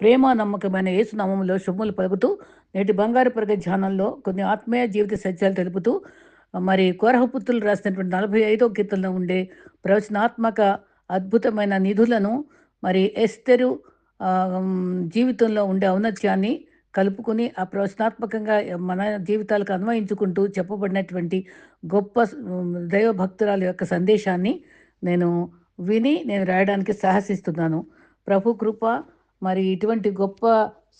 ప్రేమ నమ్మకమైన యేసునామంలో శుభములు పలుకుతూ నేటి బంగారు ప్రగ ధ్యానంలో కొన్ని ఆత్మీయ జీవిత సత్యాలు తెలుపుతూ మరి కోరహపుత్రులు రాసినటువంటి నలభై ఐదో కీర్తనలో ఉండే ప్రవచనాత్మక అద్భుతమైన నిధులను మరి ఎస్తెరు జీవితంలో ఉండే ఔన్నత్యాన్ని కలుపుకొని ఆ ప్రవచనాత్మకంగా మన జీవితాలకు అన్వయించుకుంటూ చెప్పబడినటువంటి గొప్ప దైవభక్తురాల యొక్క సందేశాన్ని నేను విని నేను రాయడానికి సాహసిస్తున్నాను. ప్రభు కృప మరి ఇటువంటి గొప్ప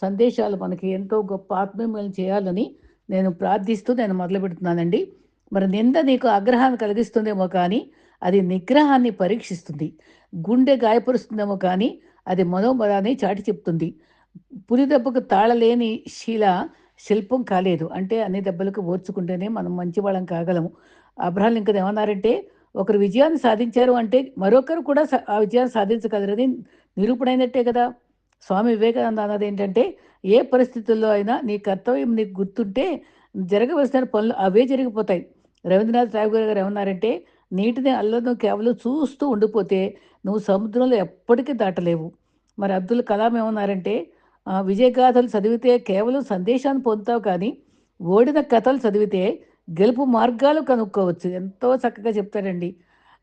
సందేశాలు మనకి ఎంతో గొప్ప ఆత్మీయమైన చేయాలని నేను ప్రార్థిస్తూ నేను మొదలు పెడుతున్నానండి. మరి నింద నీకు ఆగ్రహాన్ని కలిగిస్తుందేమో కానీ అది నిగ్రహాన్ని పరీక్షిస్తుంది. గుండె గాయపరుస్తుందేమో కానీ అది మనోబలాన్ని చాటి చెప్తుంది. పులి దెబ్బకు తాళలేని శీల శిల్పం కాలేదు. అంటే అన్ని దెబ్బలకు ఓర్చుకుంటేనే మనం మంచి వాళ్ళం కాగలము. అబ్రహాం లింకన్ ఏమన్నారంటే ఒకరు విజయాన్ని సాధించారు అంటే మరొకరు కూడా ఆ విజయాన్ని సాధించగలరని నిరూపణైనట్టే కదా. స్వామి వివేకానంద అన్నది ఏంటంటే ఏ పరిస్థితుల్లో అయినా నీ కర్తవ్యం నీకు గుర్తుంటే జరగవలసిన పనులు అవే జరిగిపోతాయి. రవీంద్రనాథ్ ఠాగూర్ గారు ఏమన్నారంటే నీటిని అల్లను కేవలం చూస్తూ ఉండిపోతే నువ్వు సముద్రంలో ఎప్పటికీ దాటలేవు. మరి అబ్దుల్ కలాం ఏమన్నారంటే విజయగాథలు చదివితే కేవలం సందేశాన్ని పొందుతావు కానీ ఓడిన కథలు చదివితే గెలుపు మార్గాలు కనుక్కోవచ్చు. ఎంతో చక్కగా చెప్తారండి.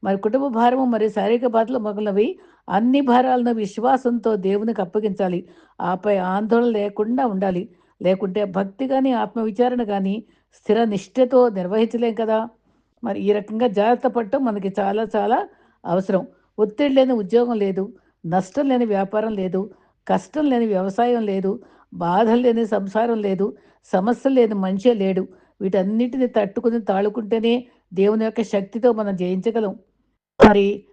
మరి కుటుంబ భారము మరి శారీరక బాధలు మొదలవి అన్ని భారాలను విశ్వాసంతో దేవునికి అప్పగించాలి. ఆపై ఆందోళన లేకుండా ఉండాలి. లేకుంటే భక్తి కానీ ఆత్మవిచారణ కానీ స్థిర నిష్ఠతో నిర్వహించలేం కదా? మరి ఈ రకంగా జాగ్రత్త పడటం మనకి చాలా చాలా అవసరం. ఒత్తిడి లేని ఉద్యోగం లేదు. నష్టం లేని వ్యాపారం లేదు. కష్టం లేని వ్యవసాయం లేదు. బాధలు లేని సంసారం లేదు. సమస్యలు లేని మనిషే లేడు. వీటన్నిటిని తట్టుకుని తాళుకుంటేనే దేవుని యొక్క శక్తితో మనం జయించగలం. మరి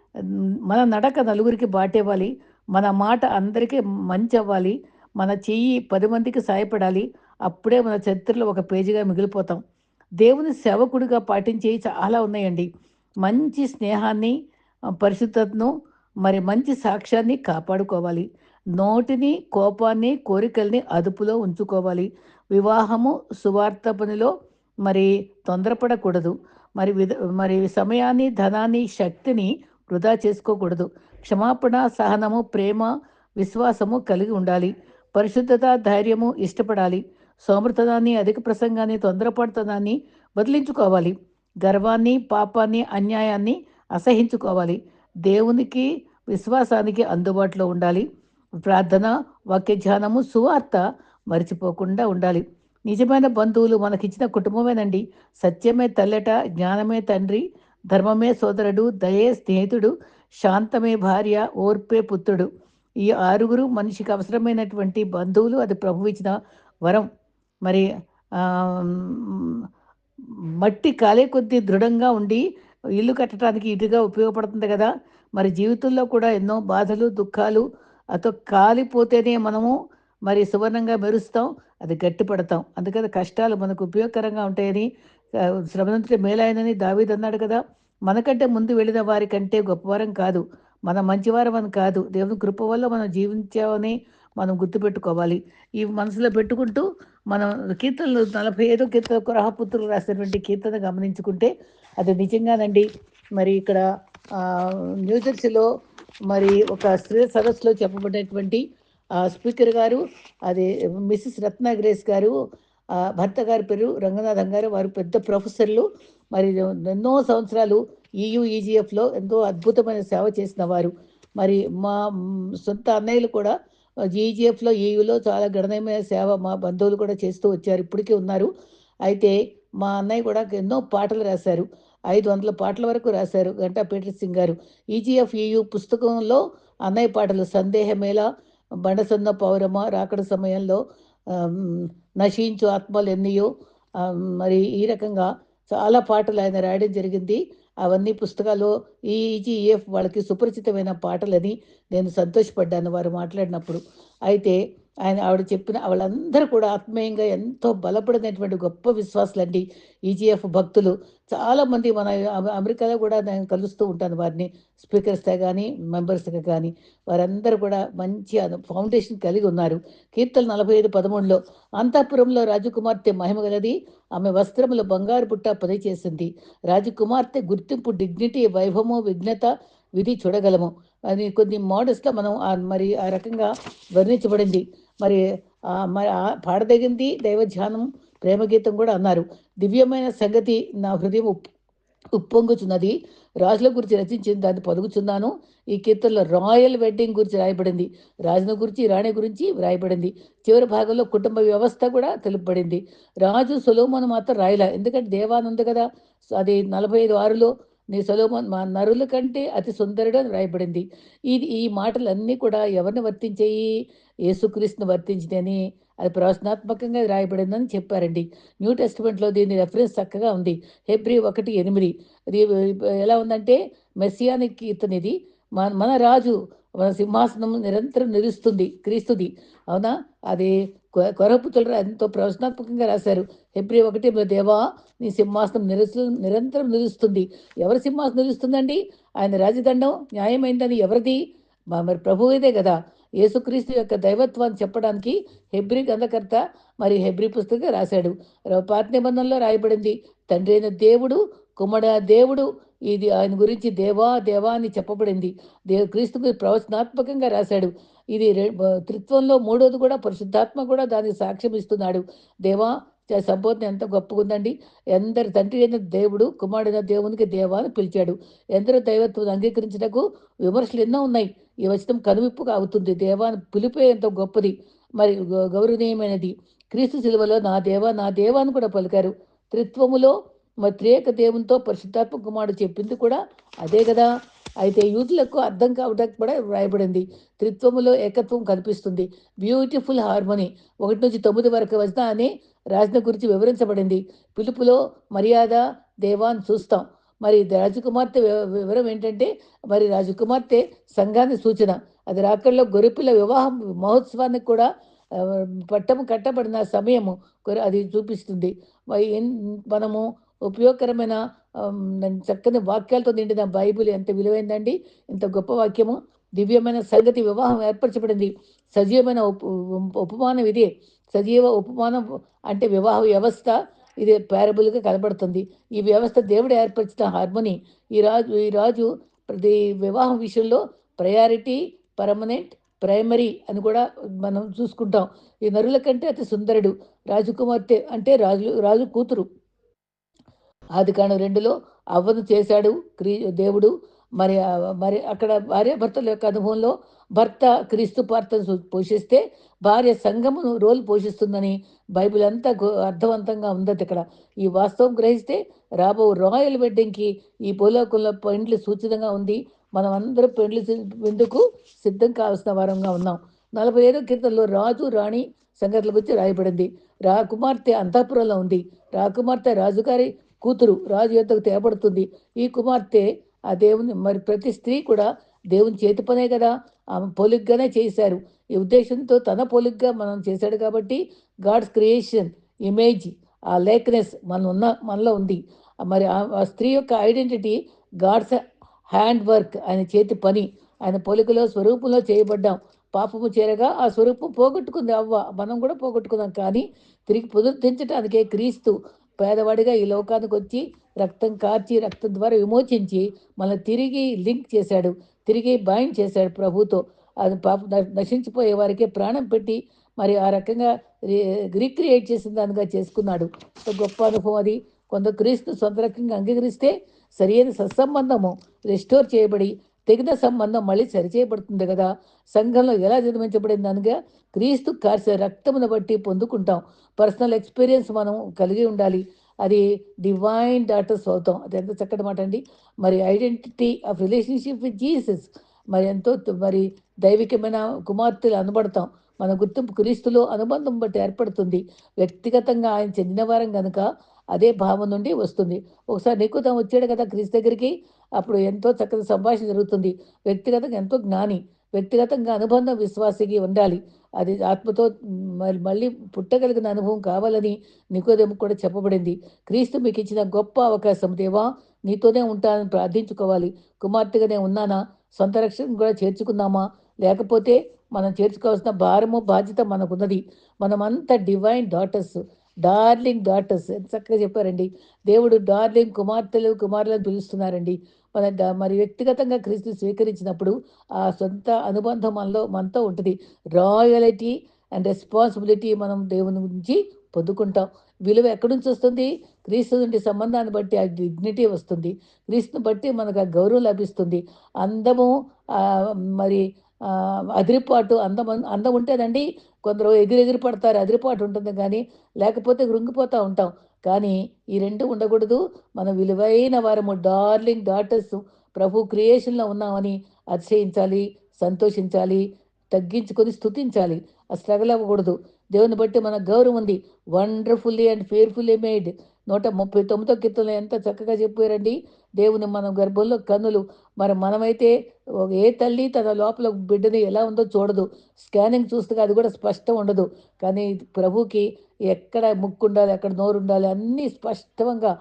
మన నడక నలుగురికి బాటివ్వాలి. మన మాట అందరికీ మంచి అవ్వాలి మన చెయ్యి పది మందికి సాయపడాలి. అప్పుడే మన చరిత్రలో ఒక పేజీగా మిగిలిపోతాం. దేవుని సేవకుడిగా పాటించేవి చాలా ఉన్నాయండి. మంచి స్నేహాన్ని పరిశుద్ధతను మరి మంచి సాక్ష్యాన్ని కాపాడుకోవాలి. నోటిని కోపాన్ని కోరికల్ని అదుపులో ఉంచుకోవాలి. వివాహము సువార్త పనిలో మరి తొందరపడకూడదు. మరి విధ మరి సమయాన్ని ధనాన్ని శక్తిని వృధా చేసుకోకూడదు. క్షమాపణ సహనము ప్రేమ విశ్వాసము కలిగి ఉండాలి. పరిశుద్ధత ధైర్యము ఇష్టపడాలి. సోమృతనాన్ని అధిక ప్రసంగాన్ని తొందరపడుతనాన్ని వదిలించుకోవాలి. గర్వాన్ని పాపాన్ని అన్యాయాన్ని అసహించుకోవాలి. దేవునికి విశ్వాసానికి అందుబాటులో ఉండాలి. ప్రార్థన వాక్య ధ్యానము సువార్త మర్చిపోకుండా ఉండాలి. నిజమైన బంధువులు మనకిచ్చిన కుటుంబమేనండి. సత్యమే తల్లెట జ్ఞానమే తండ్రి ధర్మమే సోదరుడు దయే స్నేహితుడు శాంతమే భార్య ఓర్పే పుత్రుడు. ఈ ఆరుగురు మనిషికి అవసరమైనటువంటి బంధువులు అది ప్రభు ఇచ్చిన వరం. మరి మట్టి కాలే కొద్దీ దృఢంగా ఉండి ఇల్లు కట్టడానికి ఇటుగా ఉపయోగపడుతుంది కదా. మరి జీవితంలో కూడా ఎన్నో బాధలు దుఃఖాలు అతో కాలిపోతేనే మనము మరి సువర్ణంగా మెరుస్తాం అది గట్టిపడతాం. అందుకని కష్టాలు మనకు ఉపయోగకరంగా ఉంటాయని శ్రమనంతటి మేలైనని దావీద్ అన్నాడు కదా. మనకంటే ముందు వెళ్ళిన వారి కంటే గొప్పవారం కాదు. మన మంచివారం అని కాదు. దేవుని కృప వల్ల మనం జీవించామని మనం గుర్తుపెట్టుకోవాలి. ఈ మనసులో పెట్టుకుంటూ మనం కీర్తనలు నలభై ఐదో కీర్తన కురహపుత్రులు రాసినటువంటి కీర్తన గమనించుకుంటే అది నిజంగానండి. మరి ఇక్కడ న్యూజెర్సీలో మరి ఒక స్త్రీ సదస్సులో చెప్పబడినటువంటి స్పీకర్ గారు అది మిస్సెస్ రత్న గ్రేస్ గారు భర్త గారి పేరు రంగనాథం గారు వారు పెద్ద ప్రొఫెసర్లు. మరి ఎన్నో సంవత్సరాలు ఈయూ ఈజీఎఫ్లో ఎంతో అద్భుతమైన సేవ చేసిన వారు. మరి మా సొంత అన్నయ్యలు కూడా ఈజీఎఫ్లో ఈయూలో చాలా గణనీయమైన సేవ మా బంధువులు కూడా చేస్తూ వచ్చారు ఇప్పటికీ ఉన్నారు. అయితే మా అన్నయ్య కూడా ఎన్నో పాటలు రాశారు. ఐదు వందల పాటల వరకు రాశారు గంటా పీటర్ సింగ్ గారు. ఈజీఎఫ్ ఈయూ పుస్తకంలో అన్నయ్య పాటలు సందేహమేలా బండసన్న పౌరమ రాకడ సమయంలో నశించు ఆత్మలు ఎన్నయో మరి ఈ రకంగా చాలా పాటలు ఆయన రాయడం జరిగింది. అవన్నీ పుస్తకాలు ఈజీఎఫ్ వాళ్ళకి సుపరిచితమైన పాటలని నేను సంతోషపడ్డాను వారు మాట్లాడినప్పుడు. అయితే ఆయన ఆవిడ చెప్పిన వాళ్ళందరూ కూడా ఆత్మీయంగా ఎంతో బలపడినటువంటి గొప్ప విశ్వాసులండి. ఈజీఎఫ్ భక్తులు. చాలామంది మన అమెరికాలో కూడా నేను కలుస్తూ ఉంటాను వారిని. స్పీకర్స్గా కానీ మెంబర్స్గా కానీ వారందరూ కూడా మంచి ఫౌండేషన్ కలిగి ఉన్నారు. కీర్తన నలభై ఐదు పదమూడులో అంతఃపురంలో రాజకుమార్తె మహిమ గలది. ఆమె వస్త్రములు బంగారు పుట్ట పనిచేసింది. రాజకుమార్తె గుర్తింపు డిగ్నిటీ వైభవము విఘ్నత విధి చూడగలము. అది కొన్ని మోడల్స్లో మనం మరి ఆ రకంగా వర్ణించబడింది. మరి మరి పాడదగింది దైవ ధ్యానం ప్రేమ గీతం కూడా అన్నారు. దివ్యమైన సంగతి నా హృదయం ఉప్పొంగుచున్నది. రాజుల గురించి రచించింది దాన్ని పొదుగుచున్నాను. ఈ కీర్తనలో రాయల్ వెడ్డింగ్ గురించి రాయబడింది. రాజుల గురించి రాణి గురించి వ్రాయబడింది. చివరి భాగంలో కుటుంబ వ్యవస్థ కూడా తెలుపబడింది. రాజు సులోమను మాత్రం రాయలే. ఎందుకంటే దేవాన్ ఉంది కదా. అది నలభై ఐదు ఆరులో నీ సులోమన్ మా నరుల కంటే అతి సుందరుడు అని రాయబడింది ఇది ఈ మాటలన్నీ కూడా ఎవరిని వర్తించేయి? యేసుక్రీస్తును వర్తించిందని అది ప్రవచనాత్మకంగా రాయబడిందని చెప్పారండి. న్యూ టెస్టిమెంట్లో దీని రెఫరెన్స్ చక్కగా ఉంది. హెబ్రి ఒకటి ఎనిమిది. అది ఎలా ఉందంటే మెస్సియానిక్ ఇతనిది మన మన రాజు మన సింహాసనం నిరంతరం నిలుస్తుంది క్రీస్తుది. అవునా? అది కొరపుతులు ఎంతో ప్రవచనాత్మకంగా రాశారు. హెబ్రి ఒకటి దేవా నీ సింహాసనం నిరుసు నిరంతరం నిలుస్తుంది. ఎవరి సింహాసనం నిలుస్తుందండి? ఆయన రాజదండం న్యాయమైందని ఎవరిది? మరి ప్రభువేదే కదా. యేసుక్రీస్తు యొక్క దైవత్వాన్ని చెప్పడానికి హెబ్రి గంధకర్త మరి హెబ్రి పుస్తకం రాశాడు. పాత నిబంధనలో రాయబడింది తండ్రి అయిన దేవుడు కుమ్మడ దేవుడు ఇది ఆయన గురించి దేవా దేవా అని చెప్పబడింది. దేవ క్రీస్తు ప్రవచనాత్మకంగా రాశాడు. ఇది త్రిత్వంలో మూడోది కూడా పరిశుద్ధాత్మ కూడా దానికి సాక్ష్యం ఇస్తున్నాడు. దేవా సపోర్ట్ ఎంత గొప్పగా ఉందండి. ఎందరి తండ్రి అయిన దేవుడు కుమారుడైన దేవునికి దేవా అని పిలిచాడు. ఎందరో దైవత్వం అంగీకరించడానికి విమర్శలు ఎన్నో ఉన్నాయి. ఈ వచనం కనువిప్పుగా అవుతుంది దేవాన్ని పిలిపే ఎంతో గొప్పది. మరి గౌరవనీయమైనది. క్రీస్తు శిలువలో నా దేవ నా దేవాన్ని కూడా పలికారు. త్రిత్వములో మరి త్రియేక దేవునితో పరిశుద్ధాత్మ కుమారుడు చెప్పింది కూడా అదే కదా. అయితే యూత్లకు అర్థం కావడానికి కూడా వ్రాయబడింది. త్రిత్వములో ఏకత్వం కనిపిస్తుంది. Beautiful harmony. ఒకటి నుంచి తొమ్మిది వరకు వచ్చినా అని రాజును గురించి వివరించబడింది. పిలుపులో మర్యాద దేవాన్ని చూస్తాం. మరి రాజకుమార్తె వివరం ఏంటంటే మరి రాజకుమార్తె సంఘాన్ని సూచన. అది రాకల్లో గొరిపిల్ల వివాహం మహోత్సవానికి కూడా పట్టము కట్టబడిన సమయము అది చూపిస్తుంది. మనము ఉపయోగకరమైన చక్కని వాక్యాలతో నిండిన బైబిల్ ఎంత విలువైందండి. ఇంత గొప్ప వాక్యము. దివ్యమైన సంగతి వివాహం ఏర్పరచబడింది. సజీవమైన ఉపమానం ఇదే సజీవ ఉపమానం అంటే వివాహ వ్యవస్థ ఇది ప్యారబుల్గా కనబడుతుంది. ఈ వ్యవస్థ దేవుడు ఏర్పరిచిన హార్మోని ఈ రాజు ఈ రాజు ప్రతి వివాహం విషయంలో ప్రయారిటీ పర్మనెంట్ ప్రైమరీ అని కూడా మనం చూసుకుంటాం. ఈ నరుల కంటే అతి సుందరుడు. రాజకుమార్తె అంటే రాజు రాజు కూతురు. ఆది కాండం రెండులో అవ్వను చేశాడు క్రీ దేవుడు. మరి మరి అక్కడ భార్య భర్తల యొక్క అనుభవంలో భర్త క్రీస్తు పాత్రను పోషిస్తే భార్య సంఘమును రోల్ పోషిస్తుందని బైబిల్ అంతా అర్థవంతంగా ఉందది ఇక్కడ. ఈ వాస్తవం గ్రహిస్తే రాబో రాయల్ వెడ్డింగ్కి ఈ పోలోకుల పెండ్లి సూచితంగా ఉంది. మనం అందరూ పెండ్లి విందుకు సిద్ధం కావాల్సిన వారంగా ఉన్నాం. నలభై ఐదో కీర్తనలో రాజు రాణి సంగతుల గురించి రాయబడింది. రా కుమార్తె అంతఃపురంలో ఉంది. రా కుమార్తె రాజుగారి కూతురు రాజు యొద్దకు తేబడుతుంది ఈ కుమార్తె ఆ దేవుని మరి ప్రతి స్త్రీ కూడా దేవుని చేతి పనే కదా. ఆమె పోలిగ్గానే చేశారు. ఈ ఉద్దేశంతో తన పోలిగ్గా మనం చేశాడు కాబట్టి గాడ్స్ క్రియేషన్ ఇమేజ్ ఆ లేక్నెస్ మన ఉన్న మనలో ఉంది. మరి ఆ స్త్రీ యొక్క ఐడెంటిటీ గాడ్స్ హ్యాండ్ వర్క్ ఆయన చేతి పని. ఆయన పోలికలో స్వరూపంలో చేయబడ్డాం. పాపము చేరగా ఆ స్వరూపం పోగొట్టుకుంది. అవ్వ మనం కూడా పోగొట్టుకున్నాం. కానీ తిరిగి పునరుద్ధరించడానికే క్రీస్తు పేదవాడిగా ఈ లోకానికి వచ్చి రక్తం కార్చి రక్తం ద్వారా విమోచించి మళ్ళీ తిరిగి లింక్ చేశాడు తిరిగి బైండ్ చేశాడు ప్రభుతో. అది పాప నశించిపోయే వారికి ప్రాణం పెట్టి మరి ఆ రకంగా రీక్రియేట్ చేసిన దానిగా చేసుకున్నాడు. గొప్ప అనుభవం అది. కొంత క్రీస్తు సొంత రకంగా అంగీకరిస్తే సరైన సత్సంబంధము రెస్టోర్ చేయబడి తెగిన సంబంధం మళ్ళీ సరిచేయబడుతుంది కదా? సంఘంలో ఎలా జన్మించబడింది అనగా క్రీస్తు కాసే రక్తమును బట్టి పొందుకుంటాం. పర్సనల్ ఎక్స్పీరియన్స్ మనం కలిగి ఉండాలి. అది డివైన్ డాటర్స్ అవుతాం అది ఎంత చక్కటి మాట అండి. మరి identity of relationship with Jesus. మరి ఎంతో మరి దైవికమైన కుమార్తెలు అనబడతాం. మన గుర్తింపు క్రీస్తులో అనుబంధం బట్టి ఏర్పడుతుంది. వ్యక్తిగతంగా ఆయన చెందిన వారం కనుక అదే భావం నుండి వస్తుంది. ఒకసారి నిక్కుతం వచ్చాడు కదా క్రీస్తు దగ్గరికి? అప్పుడు ఎంతో చక్కటి సంభాషణ జరుగుతుంది. వ్యక్తిగతంగా ఎంతో జ్ఞాని వ్యక్తిగతంగా అనుబంధం విశ్వాసికి ఉండాలి. అది ఆత్మతో మళ్ళీ పుట్టగలిగిన అనుభవం కావాలని నికోదేము కూడా చెప్పబడింది. క్రీస్తు మీకు ఇచ్చిన గొప్ప అవకాశం దేవా నీతోనే ఉంటానని ప్రార్థించుకోవాలి. కుమార్తెగానే ఉన్నానా? సొంత రక్షణ కూడా చేర్చుకుందామా? లేకపోతే మనం చేర్చుకోవాల్సిన భారము బాధ్యత మనకున్నది. మనమంతా డివైన్ డాటర్స్ డార్లింగ్ డాటర్స్ ఎంత చక్కగా చెప్పారండి. దేవుడు డార్లింగ్ కుమార్తెలు కుమారులను పిలుస్తున్నారండి. మన మరి వ్యక్తిగతంగా క్రీస్తు స్వీకరించినప్పుడు ఆ సొంత అనుబంధం మనలో మనతో ఉంటుంది. రాయలిటీ అండ్ రెస్పాన్సిబిలిటీ మనం దేవుని నుంచి పొందుకుంటాం. విలువ ఎక్కడి నుంచి వస్తుంది? క్రీస్తు నుండి సంబంధాన్ని బట్టి ఆ డిగ్నిటీ వస్తుంది. క్రీస్తుని బట్టి మనకు ఆ గౌరవం లభిస్తుంది. అందము మరి అదిరిపాటు అందం అందం ఉంటేనండి కొందరు ఎగిరెగిరి పడతారు అదిరిపాటు ఉంటుంది. కానీ లేకపోతే కృంగిపోతూ ఉంటాం. కానీ ఈ రెండు ఉండకూడదు. మన విలువైన వారము డార్లింగ్ డాటర్స్ ప్రభు క్రియేషన్లో ఉన్నామని అతిశయించాలి సంతోషించాలి తగ్గించుకొని స్తుతించాలి. ఆ స్ట్రగల్ అవ్వకూడదు. దేవుని బట్టి మన గౌరవం ఉంది. Wonderfully and fearfully made. నూట ముప్పై తొమ్మిదో కీర్తనలో ఎంత చక్కగా చెప్పారండి. దేవుని మనం గర్భంలో కన్నులు మరి మనమైతే ఏ తల్లి తన లోపల బిడ్డని ఎలా ఉందో చూడదు. స్కానింగ్ చూస్తే అది కూడా స్పష్టం ఉండదు. కానీ ప్రభుకి ఎక్కడ ముక్కు ఉండాలి ఎక్కడ నోరు ఉండాలి అన్నీ స్పష్టంగా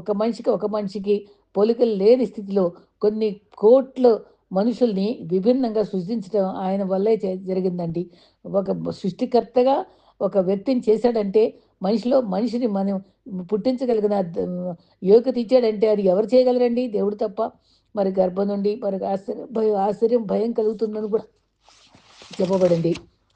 ఒక మనిషికి ఒక మనిషికి పోలికలు లేని స్థితిలో కొన్ని కోట్ల మనుషుల్ని విభిన్నంగా సృష్టించడం ఆయన వల్లే జరిగిందండి. ఒక సృష్టికర్తగా ఒక వ్యక్తిని చేశాడంటే మనిషిలో మనిషిని మనం పుట్టించగలిగిన యోగ్యత ఇచ్చాడంటే అది ఎవరు చేయగలరండి? దేవుడు తప్ప. మరి గర్భం నుండి మరి ఆశ్చర్యం భయం ఆశ్చర్యం భయం కలుగుతుందని కూడా చెప్పబడింది.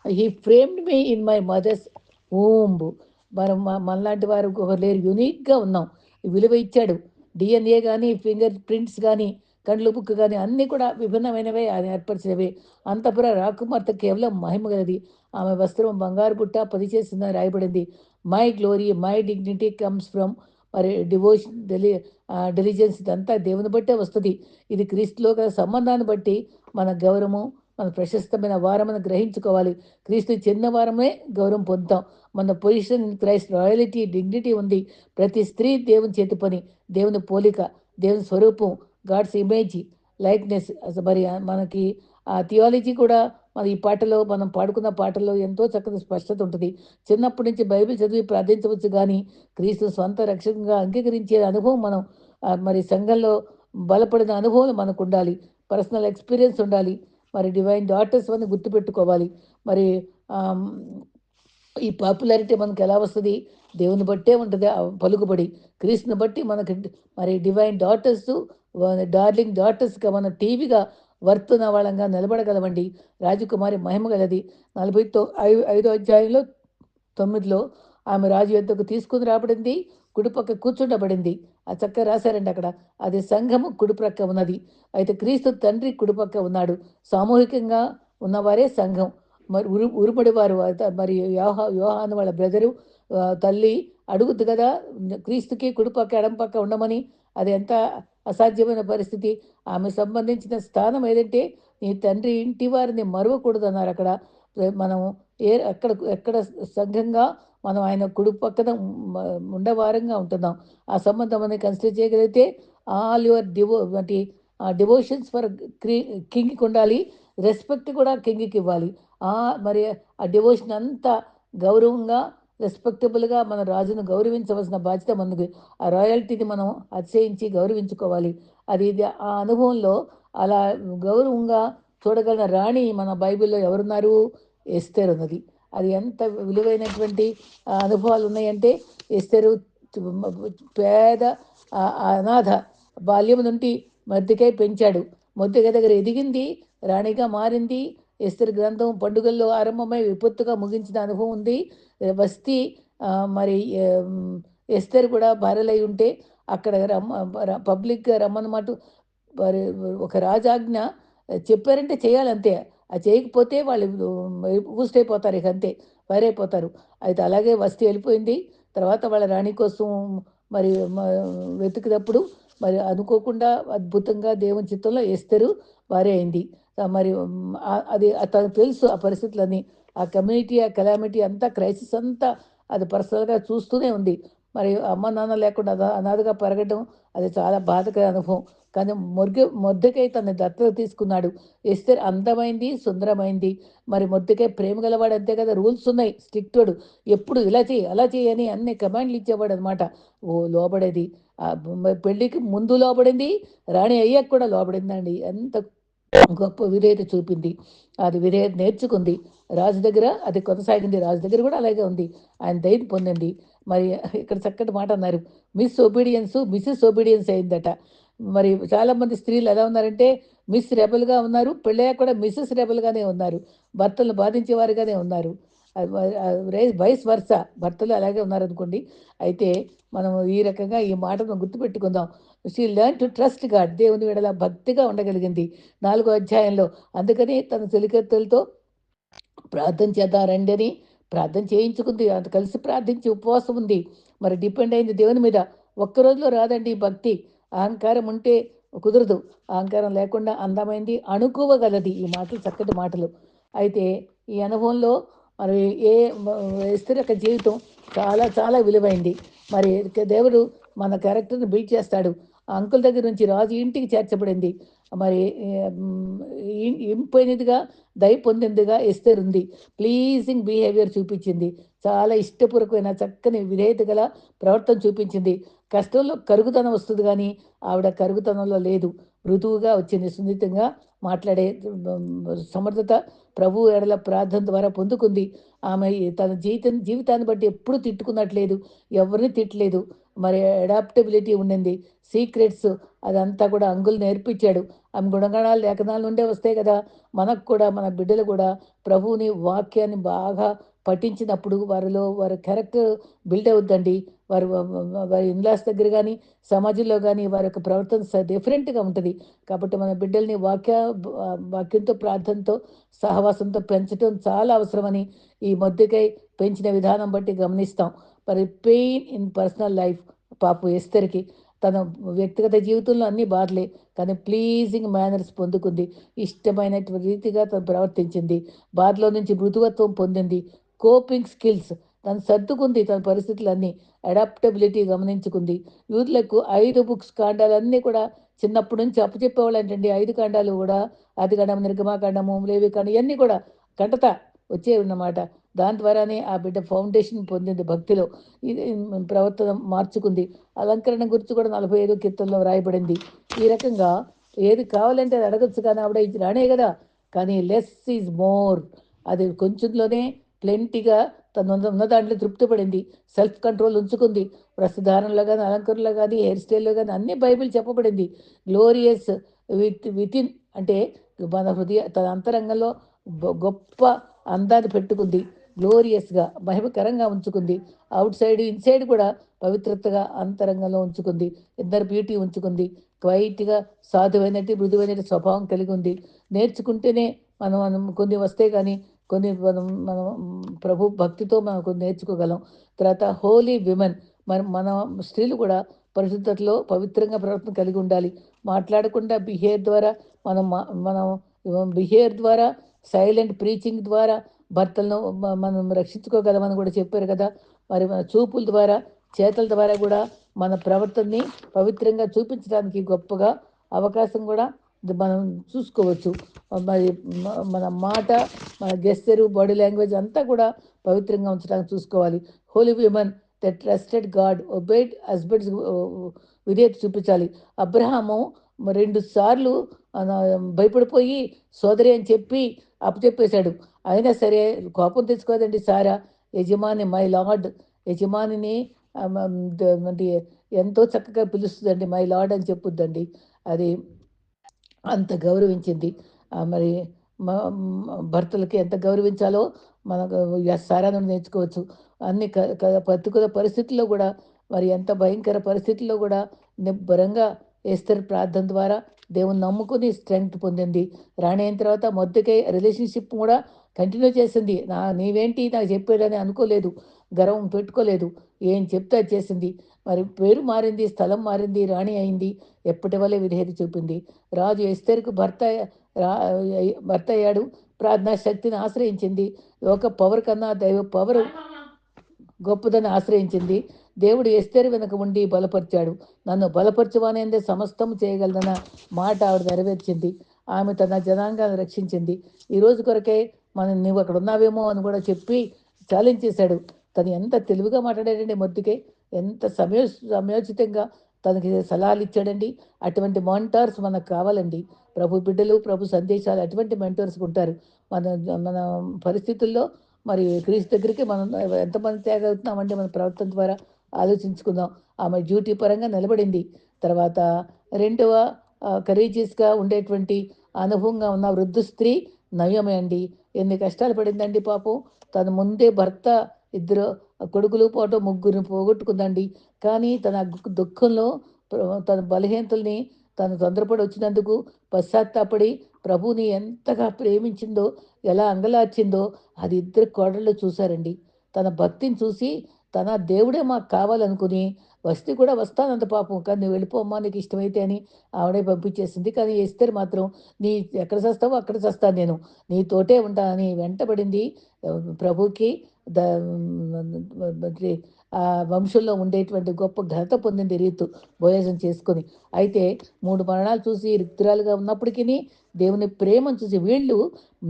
He framed me in my mother's womb మనం మనలాంటి వారు లేరు. యునీక్గా ఉన్నాం. విలువ ఇచ్చాడు. డిఎన్ఏ కానీ ఫింగర్ ప్రింట్స్ కానీ కండ్లు బుక్ కానీ అన్నీ కూడా విభిన్నమైనవే ఆయన ఏర్పరిచినవే. అంతపుర రాకుమార్త కేవలం మహిమ గలది. ఆమె వస్త్రం బంగారు పుట్ట పది చేసిందని రాయబడింది. My glory my dignity comes from మరి డివోషన్ డెలి డెలిజెన్స్ ఇదంతా దేవుని బట్టే వస్తుంది. ఇది క్రీస్తులో గల సంబంధాన్ని బట్టి మన గౌరవము మన ప్రశస్తమైన వారమని గ్రహించుకోవాలి. క్రీస్తు చిన్న వారమే గౌరవం పొందుతాం. మన position in Christ royalty dignity ఉంది. ప్రతి స్త్రీ దేవుని చేతి పని దేవుని పోలిక దేవుని స్వరూపం గాడ్స్ ఇమేజ్ లైక్నెస్. మరి మనకి ఆ థియాలజీ కూడా మన ఈ పాటలో మనం పాడుకున్న పాటల్లో ఎంతో చక్కని స్పష్టత ఉంటుంది. చిన్నప్పటి నుంచి బైబిల్ చదివి ప్రార్థించవచ్చు కానీ క్రీస్తు స్వంత రక్షకంగా అంగీకరించే అనుభవం మనం మరి సంఘంలో బలపడిన అనుభవం మనకు ఉండాలి పర్సనల్ ఎక్స్పీరియన్స్ ఉండాలి. మరి డివైన్ డాటర్స్ అని గుర్తుపెట్టుకోవాలి. మరి ఈ పాపులారిటీ మనకు ఎలా వస్తుంది? దేవుని బట్టే ఉంటుంది పలుకుబడి. క్రీస్తుని బట్టి మనకి మరి డివైన్ డాటర్స్ డార్లింగ్ డాటర్స్గా మన టీవీగా వర్తున్న వాళ్ళంగా నిలబడగలవండి రాజకుమారి మహిమ గలది. నలభై తో ఐదు ఐదో అధ్యాయంలో తొమ్మిదిలో ఆమె రాజు యొద్దకు తీసుకుని రాబడింది. కుడిపక్క కూర్చుండబడింది. ఆ చక్క రాశారండి అక్కడ. అది సంఘము కుడిపక్క ఉన్నది. అయితే క్రీస్తు తండ్రి కుడిపక్క ఉన్నాడు. సామూహికంగా ఉన్నవారే సంఘం. మరి ఉరు ఉరుపడి వారు మరి యోహ యోహాను వాళ్ళ బ్రదరు తల్లి అడుగుద్ది కదా క్రీస్తుకి కుడిపక్క ఎడంపక్క ఉండమని. అది ఎంత అసాధ్యమైన పరిస్థితి. ఆమె సంబంధించిన స్థానం ఏదంటే నీ తండ్రి ఇంటి వారిని మరవకూడదు అన్నారు అక్కడ మనం ఏ ఎక్కడ ఎక్కడ సంఘంగా మనం ఆయన కుడి పక్కన ఉండవారంగా ఉంటున్నాం. ఆ సంబంధం అనేది కన్సిడర్ చేయగలిగితే ఆల్ యువర్ డివో వంటి ఆ డివోషన్స్ ఫర్ క్రీ కింగ్కి ఉండాలి రెస్పెక్ట్ కూడా కింగ్కి ఇవ్వాలి. మరి ఆ డివోషన్ అంతా గౌరవంగా రెస్పెక్టబుల్గా మన రాజును గౌరవించవలసిన బాధ్యత మనకి ఆ రాయల్టీని మనం అతిశయించి గౌరవించుకోవాలి. అది ఇది ఆ అనుభవంలో అలా గౌరవంగా చూడగలిగిన రాణి మన బైబిల్లో ఎవరున్నారు? ఎస్తేర్ ఉన్నది. అది ఎంత విలువైనటువంటి అనుభవాలు ఉన్నాయంటే ఎస్తరు పేద అనాథ బాల్యం నుండి మద్దికై పెంచాడు. మొద్దిక దగ్గర ఎదిగింది రాణిగా మారింది. ఎస్తరు గ్రంథం పండుగల్లో ఆరంభమై విపత్తుగా ముగించిన అనుభవం ఉంది. వస్తీ మరి ఎస్తరు కూడా భార్యలై ఉంటే అక్కడ రమ్మ ర- పబ్లిక్గా రమ్మన్నమాట. మరి ఒక రాజాజ్ఞ చెప్పారంటే చేయాలంతే. అది చేయకపోతే వాళ్ళు బూస్ట్ అయిపోతారు ఇక అంతే ఫైర్ అయిపోతారు అయితే అలాగే వస్తీ వెళ్ళిపోయింది. తర్వాత వాళ్ళ రాణి కోసం మరి వెతికినప్పుడు మరి అనుకోకుండా అద్భుతంగా దేవుని చిత్తంలో వేస్తారు వారే అయింది. మరి అది తనకు తెలుసు ఆ పరిస్థితులన్నీ. ఆ కమ్యూనిటీ ఆ కలామిటీ అంతా క్రైసిస్ అంతా అది పర్సనల్గా చూస్తూనే ఉంది. మరి అమ్మ నాన్న లేకుండా అనాథగా పెరగడం అది చాలా బాధకర అనుభవం. కానీ మొర్గ మొద్దకై తన దత్తత తీసుకున్నాడు. ఎస్తర్ అందమైంది సుందరమైంది. మరి మొద్దకై ప్రేమ గలవాడు అంతే కదా రూల్స్ ఉన్నాయి స్ట్రిక్టోడు ఎప్పుడు ఇలా చేయి అలా చేయి అని అన్ని కమాండ్లు ఇచ్చేవాడు అనమాట ఓ లోబడేది. ఆ పెళ్ళికి ముందు లోబడింది రాణి అయ్యాక కూడా లోబడిందండి. ఎంత గొప్ప విధేయత చూపింది. అది విధేయత నేర్చుకుంది. రాజు దగ్గర అది కొనసాగింది. రాజు దగ్గర కూడా అలాగే ఉంది. ఆయన దయని పొందింది మరి ఇక్కడ చక్కటి మాట అన్నారు. మిస్ ఒబీడియన్స్ మిస్సెస్ ఒబీడియన్స్ అయిందట. మరి చాలామంది స్త్రీలు ఎలా ఉన్నారంటే మిస్ రెబల్గా ఉన్నారు పెళ్ళయ్యాక కూడా మిస్సెస్ రెబల్గానే ఉన్నారు భర్తలు బాధించేవారుగానే ఉన్నారు. వైస్ వరుస భర్తలు అలాగే ఉన్నారనుకోండి. అయితే మనం ఈ రకంగా ఈ మాటను గుర్తుపెట్టుకుందాం. She learn to trust God దేవుని విడల భక్తిగా ఉండగలిగింది. నాలుగో అధ్యాయంలో అందుకని తన తెలికెత్తులతో ప్రార్థన చేద్దాం రండి అని ప్రార్థన చేయించుకుంది. అంత కలిసి ప్రార్థించి ఉపవాసం ఉంది. మరి డిపెండ్ అయింది దేవుని మీద. ఒక్క రోజులో రాదండి ఈ భక్తి. అహంకారం ఉంటే కుదరదు. అహంకారం లేకుండా అందమైంది అణుకోవగలది ఈ మాటలు చక్కటి మాటలు. అయితే ఈ అనుభవంలో మరి ఏ ఇస్తరి యొక్క జీవితం చాలా చాలా విలువైంది. మరి దేవుడు మన క్యారెక్టర్ని బిల్డ్ చేస్తాడు. ఆ అంకుల్ దగ్గర నుంచి రాజు ఇంటికి చేర్చబడింది. మరి ఇంపోయినదిగా దయ పొందిందిగా ఎస్తేర్ ఉంది. ప్లీజింగ్ బిహేవియర్ చూపించింది. చాలా ఇష్టపూర్వకమైన చక్కని విధేయత గల ప్రవర్తన చూపించింది. కష్టంలో కరుగుతనం వస్తుంది కానీ ఆవిడ కరుగుతనంలో లేదు. మృదువుగా వచ్చింది. సున్నితంగా మాట్లాడే సమర్థత ప్రభు ఎడల ప్రార్థన ద్వారా పొందుకుంది. ఆమె తన జీవితం జీవితాన్ని బట్టి ఎప్పుడు తిట్టుకున్నట్లేదు. ఎవరిని తిట్టలేదు. మరి అడాప్టబిలిటీ ఉండింది. సీక్రెట్స్ అదంతా కూడా అంగులు నేర్పించాడు. ఆమె గుణగణాలు లేఖనాలు నుండే వస్తాయి కదా. మనకు కూడా మన బిడ్డలు కూడా ప్రభువుని వాక్యాన్ని బాగా పఠించినప్పుడు వారిలో వారి క్యారెక్టర్ బిల్డ్ అవుద్దండి. వారి వారి ఇన్లాస్ దగ్గర కానీ సమాజంలో కానీ వారి యొక్క ప్రవర్తన డిఫరెంట్గా ఉంటుంది. కాబట్టి మన బిడ్డల్ని వాక్య వాక్యంతో ప్రార్థనతో సహవాసంతో పెంచడం చాలా అవసరమని ఈ మధ్యకై పెంచిన విధానం బట్టి గమనిస్తాం. మరి పెయిన్ ఇన్ పర్సనల్ లైఫ్ పాపం ఎస్తరికి తన వ్యక్తిగత జీవితంలో అన్ని బాధలే కానీ ప్లీజింగ్ మేనర్స్ పొందుకుంది. ఇష్టమైనటువంటి రీతిగా తను ప్రవర్తించింది. బాధలో నుంచి మృదువత్వం పొందింది. కోపింగ్ స్కిల్స్ తను సర్దుకుంది తన పరిస్థితులన్నీ అడాప్టబిలిటీ గమనించుకుంది. యూత్లకు ఐదు బుక్స్ కాండాలన్నీ కూడా చిన్నప్పటి నుంచి అప్పచెప్పేవాళ్ళు ఏంటండి ఐదు కాండాలు కూడా ఆది కాండం నిర్గమాకాండము లేవి కాండం ఇవన్నీ కూడా కంటత వచ్చే ఉన్నమాట దాని ద్వారానే ఆ బిడ్డ ఫౌండేషన్ పొందింది భక్తిలో. ఇది ప్రవర్తన మార్చుకుంది. అలంకరణ గురించి కూడా నలభై ఐదు కీర్తనలో వ్రాయబడింది. ఈ రకంగా ఏది కావాలంటే అది అడగచ్చు కానీ ఆవిడ ఇది రానే కదా. కానీ లెస్ ఈజ్ మోర్ అది కొంచెంలోనే ప్లెంటీగా తను ఉన్న దాంట్లో తృప్తి పడింది సెల్ఫ్ కంట్రోల్ ఉంచుకుంది. ప్రస్తుధారణలో కానీ అలంకరణలో కానీ హెయిర్ స్టైల్లో కానీ అన్ని బైబిల్ చెప్పబడింది. గ్లోరియస్ విత్ వితిన్ అంటే మన హృదయ తన అంతరంగంలో గొప్ప అందాన్ని పెట్టుకుంది. గ్లోరియస్గా మహిమకరంగా ఉంచుకుంది. అవుట్ సైడ్ ఇన్సైడ్ కూడా పవిత్రతగా అంతరంగంలో ఉంచుకుంది. ఇద్దరు బ్యూటీ ఉంచుకుంది. క్వైట్గా సాధువైనట్టు మృదువైనట్టు స్వభావం కలిగి ఉంది. నేర్చుకుంటేనే మనం కొన్ని వస్తే కానీ కొన్ని మనం మనం ప్రభు భక్తితో మనం కొన్ని నేర్చుకోగలం. తర్వాత హోలీ విమెన్ మన మన స్త్రీలు కూడా పరిశుద్ధతలో పవిత్రంగా ప్రవర్తన కలిగి ఉండాలి. మాట్లాడకుండా బిహేవ్ ద్వారా మనం మనం బిహేవ్ ద్వారా సైలెంట్ ప్రీచింగ్ ద్వారా భర్తలను మనం రక్షించుకోగలమని కూడా చెప్పారు కదా. మరి మన చూపుల ద్వారా చేతల ద్వారా కూడా మన ప్రవర్తనని పవిత్రంగా చూపించడానికి గొప్పగా అవకాశం కూడా మనం చూసుకోవచ్చు. మరి మన మాట మన గెస్టరు బాడీ లాంగ్వేజ్ అంతా కూడా పవిత్రంగా ఉంచడానికి చూసుకోవాలి. Holy women the trusted God obeyed husbands విధేయత చూపించాలి. అబ్రహాము రెండు సార్లు భయపడిపోయి సోదరి అని చెప్పి అప్పచెప్పేశాడు. అయినా సరే కోపం తెచ్చుకోదండి సారా. యజమాని మై లార్డ్ యజమానిని ఎంతో చక్కగా పిలుస్తుందండి మై లార్డ్ అని చెప్పుద్దండి. అది అంత గౌరవించింది. మరి భర్తలకి ఎంత గౌరవించాలో మనకు సారాను నేర్చుకోవచ్చు. అన్ని ప్రతికూల పరిస్థితుల్లో కూడా మరి ఎంత భయంకర పరిస్థితుల్లో కూడా నిబ్బరంగా ఎస్తర్ ప్రార్థన ద్వారా దేవుని నమ్ముకుని స్ట్రెంగ్త్ పొందింది. రాణి అయిన తర్వాత మొదటికే రిలేషన్షిప్ కూడా కంటిన్యూ చేసింది. నా నీవేంటి నాకు చెప్పాడని అనుకోలేదు. గర్వం పెట్టుకోలేదు. ఏం చెప్తే చేసింది. మరి పేరు మారింది స్థలం మారింది రాణి అయింది ఎప్పటి వల్లే విధేయత చూపింది. రాజు ఎస్తేరుకు భర్త భర్త అయ్యాడు. ప్రార్థనా శక్తిని ఆశ్రయించింది. ఒక పవర్ కన్నా దైవ పవర్ గొప్పదని ఆశ్రయించింది. దేవుడు ఎస్తేరు వెనుక ఉండి బలపరిచాడు. నన్ను బలపరచువానేందే సమస్తం చేయగలదన్న మాట ఆవిడ నెరవేర్చింది. ఆమె తన జనాంగాన్ని రక్షించింది. ఈ రోజు కొరకే మనం నువ్వు అక్కడ ఉన్నావేమో అని కూడా చెప్పి ఛాలెంజ్ చేశాడు. తను ఎంత తెలివిగా మాట్లాడాడండి మొద్దుకే. ఎంత సమయో సమయోచితంగా తనకి సలహాలు ఇచ్చాడండి అటువంటి మాంటార్స్ మనకు కావాలండి. ప్రభు బిడ్డలు ప్రభు సందేశాలు అటువంటి మెంటర్స్ ఉంటారు. మన మన పరిస్థితుల్లో మరి క్రీస్ దగ్గరికి మనం ఎంతమంది తేగలుగుతున్నామంటే మన ప్రవర్తన ద్వారా ఆలోచించుకుందాం. ఆమె డ్యూటీ పరంగా నిలబడింది. తర్వాత రెండవ కరేజియస్గా ఉండేటువంటి అనుభవంగా ఉన్న వృద్ధ స్త్రీ నయమే అండి. ఎన్ని కష్టాలు పడిందండి పాపం. తను ముందే భర్త ఇద్దరు కొడుకులు పోవటం ముగ్గురిని పోగొట్టుకుందండి. కానీ తన దుఃఖంలో తన బలహీనతల్ని తను తొందరపడి వచ్చినందుకు పశ్చాత్తాపడి ప్రభుని ఎంతగా ప్రేమించిందో ఎలా అంగలార్చిందో అది ఇద్దరు కోడళ్ళు చూశారండి. తన భక్తిని చూసి తన దేవుడే మాకు కావాలనుకుని వస్తే కూడా వస్తానంత పాపం కానీ నువ్వు వెళ్ళిపోమ్మా నీకు ఇష్టమైతే అని ఆవిడే పంపించేసింది. కానీ ఎస్తేరు మాత్రం నీ ఎక్కడ చస్తావో అక్కడ చస్తాను నేను నీతోటే ఉంటానని వెంటబడింది ప్రభుకి ద వంశంలో ఉండేటువంటి గొప్ప ఘనత పొందింది రీతు భోజనం చేసుకుని. అయితే మూడు మరణాలు చూసి రిక్తురాలుగా ఉన్నప్పటికీ దేవుని ప్రేమను చూసి వీళ్ళు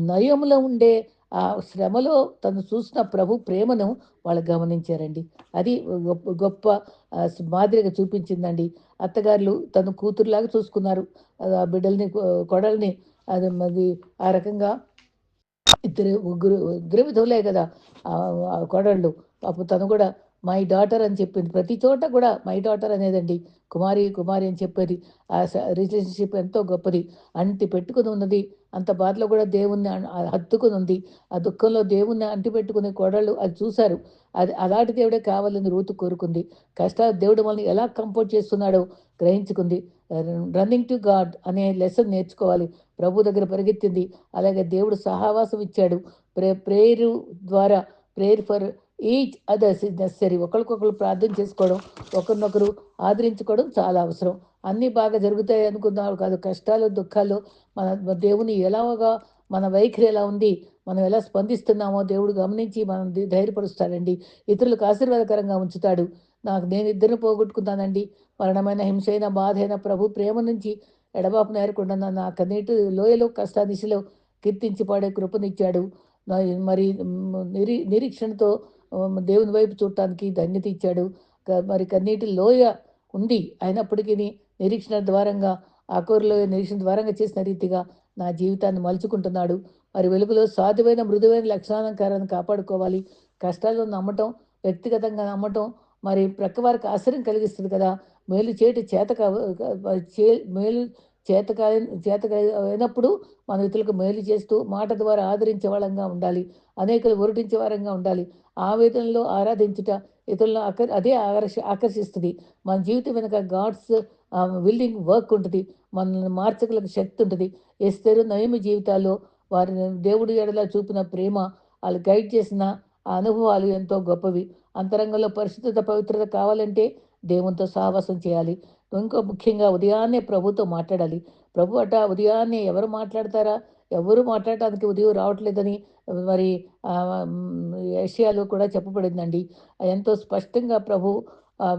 నయంలో ఉండే ఆ శ్రమలో తను చూసిన ప్రభు ప్రేమను వాళ్ళు గమనించారండి. అది గొప్ప గొప్ప మాదిరిగా చూపించిందండి. అత్తగారులు తను కూతురులాగా చూసుకున్నారు. ఆ బిడ్డల్ని కొడల్ని అది మరి ఆ రకంగా ఇద్దరు ముగ్గురు ఇద్దరు విధవులే కదా. కొడళ్ళు. పాపం తను కూడా మై డాటర్ అని చెప్పింది. ప్రతి చోట కూడా మై డాటర్ అనేదండి. కుమారి కుమారి అని చెప్పేది. ఆ రిలేషన్షిప్ ఎంతో గొప్పది. అంటి పెట్టుకుని ఉన్నది. అంత బాధలో కూడా దేవుణ్ణి హత్తుకుని ఉంది. ఆ దుఃఖంలో దేవుణ్ణి అంటి పెట్టుకునే కోడళ్ళు అది చూశారు. అది అలాంటి దేవుడే కావాలని రూతు కోరుకుంది. కష్టాలు దేవుడు మనల్ని ఎలా కంపోర్ట్ చేస్తున్నాడో గ్రహించుకుంది. రన్నింగ్ టు గాడ్ అనే లెసన్ నేర్చుకోవాలి. ప్రభు దగ్గర పరిగెత్తింది. అలాగే దేవుడు సహావాసం ఇచ్చాడు. ప్రే ప్రేయరు ద్వారా prayer for each others is necessary ఒకరికొకరు ప్రార్థన చేసుకోవడం ఒకరినొకరు ఆదరించుకోవడం చాలా అవసరం. అన్నీ బాగా జరుగుతాయి అనుకున్నాడు కాదు. కష్టాలు దుఃఖాలు మన దేవుని ఎలాగా మన వైఖరి ఎలా ఉంది మనం ఎలా స్పందిస్తున్నామో దేవుడు గమనించి మనం ధైర్యపరుస్తాడండి. ఇతరులకు ఆశీర్వాదకరంగా ఉంచుతాడు. నాకు నేను ఇద్దరిని పోగొట్టుకున్నానండి. మరణమైన హింసైన బాధైన ప్రభు ప్రేమ నుంచి ఎడబాపు నేరకుండా నా కన్నీటి లోయలో కష్ట దిశలో కీర్తించి పాడే కృపనిచ్చాడు. మరి నిరీ నిరీక్షణతో దేవుని వైపు చూడటానికి ధన్యత ఇచ్చాడు. మరి కన్నీటి లోయ ఉంది అయినప్పటికీ నిరీక్షణ ద్వారంగా ఆకూరులో నిరీక్షణ ద్వారంగా చేసిన రీతిగా నా జీవితాన్ని మలుచుకుంటున్నాడు. మరి వెలుగులో సాధువైన మృదువైన లక్షణాలంకారాన్ని కాపాడుకోవాలి. కష్టాల్లో నమ్మటం వ్యక్తిగతంగా నమ్మటం మరి ప్రక్కవారికి ఆశ్చర్యం కలిగిస్తుంది కదా. మేలు చేయటం చేత చే మేలు చేతకాయ చేత అయినప్పుడు మన ఇతరులకు మేలు చేస్తూ మాట ద్వారా ఆదరించే వాళ్ళంగా ఉండాలి. అనేకలు ఒరటించే వారంగా ఉండాలి. ఆవేదనలో ఆరాధించుట ఇతరులను ఆకర్ అదే ఆకర్ష ఆకర్షిస్తుంది. మన జీవితం వెనుక గాడ్స్ విల్లింగ్ వర్క్ ఉంటుంది. మనల్ని మార్చగలకు శక్తి ఉంటుంది. ఎస్తేరు నయమి జీవితాల్లో వారిని దేవుడి ఎడలా చూపిన ప్రేమ వాళ్ళు గైడ్ చేసిన ఆ అనుభవాలు ఎంతో గొప్పవి. అంతరంగంలో పరిశుద్ధత పవిత్రత కావాలంటే దేవునితో సహవాసం చేయాలి. ఇంకో ముఖ్యంగా ఉదయాన్నే ప్రభుతో మాట్లాడాలి. ప్రభు అట ఉదయాన్నే ఎవరు మాట్లాడతారా? ఎవరు మాట్లాడటానికి ఉదయం రావట్లేదని మరి ఏషియాలో కూడా చెప్పబడిందండి. ఎంతో స్పష్టంగా ప్రభు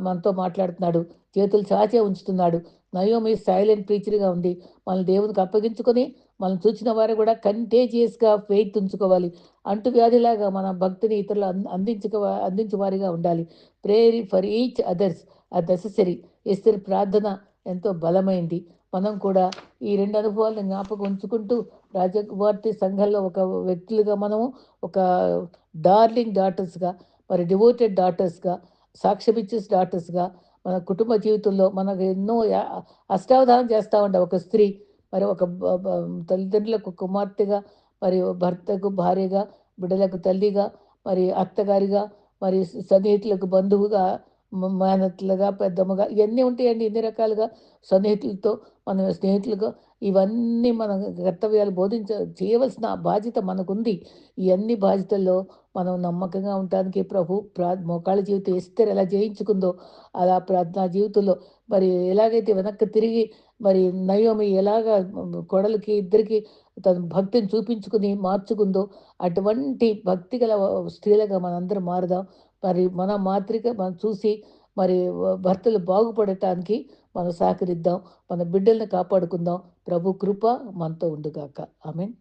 మనతో మాట్లాడుతున్నాడు. చేతులు చాచే ఉంచుతున్నాడు. నయోమి సైలెంట్ ప్రీచర్గా ఉంది. మన దేవునికి అప్పగించుకొని మనం చూసిన వారు కూడా కంటేజియస్గా ఫెయిత్ ఉంచుకోవాలి. అంటువ్యాధిలాగా మన భక్తిని ఇతరులు అందించుక అందించే వారిగా ఉండాలి. ప్రేయర్ ఫర్ ఈచ్ అదర్స్ ఆ నెససరీ ఎస్తర్ ప్రార్థన ఎంతో బలమైంది. మనం కూడా ఈ రెండు అనుభవాలను జ్ఞాపకం ఉంచుకుంటూ రాజకుమార్తె సంఘంలో ఒక వ్యక్తులుగా మనము ఒక డార్లింగ్ డాటర్స్గా మరి డివోటెడ్ డాటర్స్గా సాక్ష్యమిచ్చేస్ డాటర్స్గా మన కుటుంబ జీవితంలో మనకు ఎన్నో అష్టావధానం చేస్తూ ఉండే ఒక స్త్రీ మరి ఒక తల్లిదండ్రులకు కుమార్తెగా మరి భర్తకు భార్యగా బిడ్డలకు తల్లిగా మరి అత్తగారిగా మరి సన్నిహితులకు బంధువుగా మేనత్లుగా పెద్దమ్మగా ఇవన్నీ ఉంటాయండి ఎన్ని రకాలుగా సన్నిహితులతో మన స్నేహితులుగా. ఇవన్నీ మన కర్తవ్యాలు బోధించ చేయవలసిన బాధ్యత మనకుంది. ఇవన్నీ బాధ్యతల్లో మనం నమ్మకంగా ఉండటానికి ప్రభు ప్రా మోకాళ్ళ జీవితం ఎస్తర్ ఎలా జయించుకుందో అలా ప్రార్థనా జీవితంలో మరి ఎలాగైతే వెనక్కి తిరిగి మరి నయోమి ఎలాగ కొడలకి ఇద్దరికి తన భక్తిని చూపించుకుని మార్చుకుందో అటువంటి భక్తి గల స్త్రీలుగా మనందరం మారుదాం. మరి మన మాతృక మనం చూసి మరి భర్తలు బాగుపడటానికి మనం సహకరిద్దాం. మన బిడ్డలను కాపాడుకుందాం. ప్రభు కృప మనతో ఉండుగాక. I mean